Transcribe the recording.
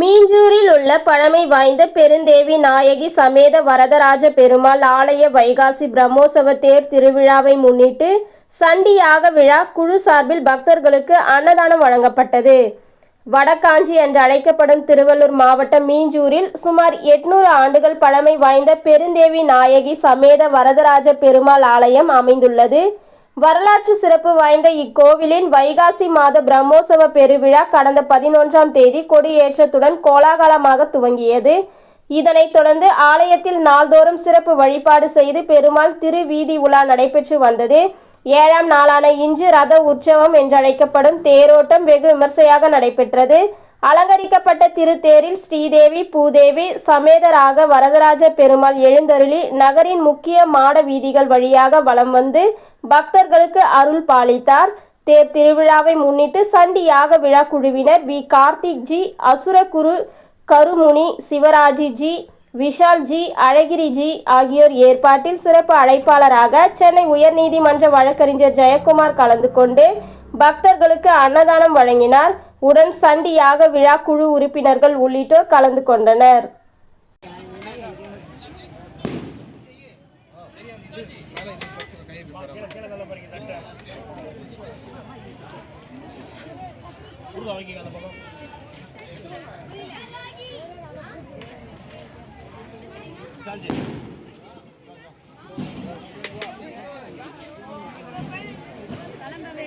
மீஞ்சூரில் உள்ள பழமை வாய்ந்த பெருந்தேவி நாயகி சமேத வரதராஜ பெருமாள் ஆலய வைகாசி பிரம்மோற்சவ தேர் திருவிழாவை முன்னிட்டு சண்டி யாக விழா குழு சார்பில் பக்தர்களுக்கு அன்னதானம் வழங்கப்பட்டது. வடக்காஞ்சி என்று அழைக்கப்படும் திருவள்ளூர் மாவட்டம் மீஞ்சூரில் சுமார் எட்நூறு ஆண்டுகள் பழமை வாய்ந்த பெருந்தேவி நாயகி சமேத வரதராஜ பெருமாள் ஆலயம் அமைந்துள்ளது. வரலாற்று சிறப்பு வாய்ந்த இக்கோவிலின் வைகாசி மாத பிரம்மோற்சவ பெருவிழா கடந்த பதினொன்றாம் தேதி கொடியேற்றத்துடன் கோலாகலமாக துவங்கியது. இதனைத் தொடர்ந்து ஆலயத்தில் நாள்தோறும் சிறப்பு வழிபாடு செய்து பெருமாள் திருவீதி உலா நடைபெற்று வந்தது. ஏழாம் நாளான இன்று ரத உற்சவம் என்றழைக்கப்படும் தேரோட்டம் வெகு விமர்சையாக நடைபெற்றது. அலங்கரிக்கப்பட்ட திருத்தேரில் ஸ்ரீதேவி பூதேவி சமேதராக வரதராஜ பெருமாள் எழுந்தருளி நகரின் முக்கிய மாட வீதிகள் வழியாக வலம் வந்து பக்தர்களுக்கு அருள் பாலித்தார். தேர் திருவிழாவை முன்னிட்டு சண்டி யாக விழா குழுவினர் வி. கார்த்திக் ஜி அசுரகுரு கருமுனி சிவராஜி ஜி விஷால் ஜி அழகிரி ஜி ஆகியோர் ஏற்பாட்டில் சிறப்பு அழைப்பாளராக சென்னை உயர்நீதிமன்ற வழக்கறிஞர் ஜெயக்குமார் கலந்து கொண்டு பக்தர்களுக்கு அன்னதானம் வழங்கினார். உடன் சண்டியாக விழாக்குழு உறுப்பினர்கள் உள்ளிட்டோர் கலந்து கொண்டனர். கிளம்பவே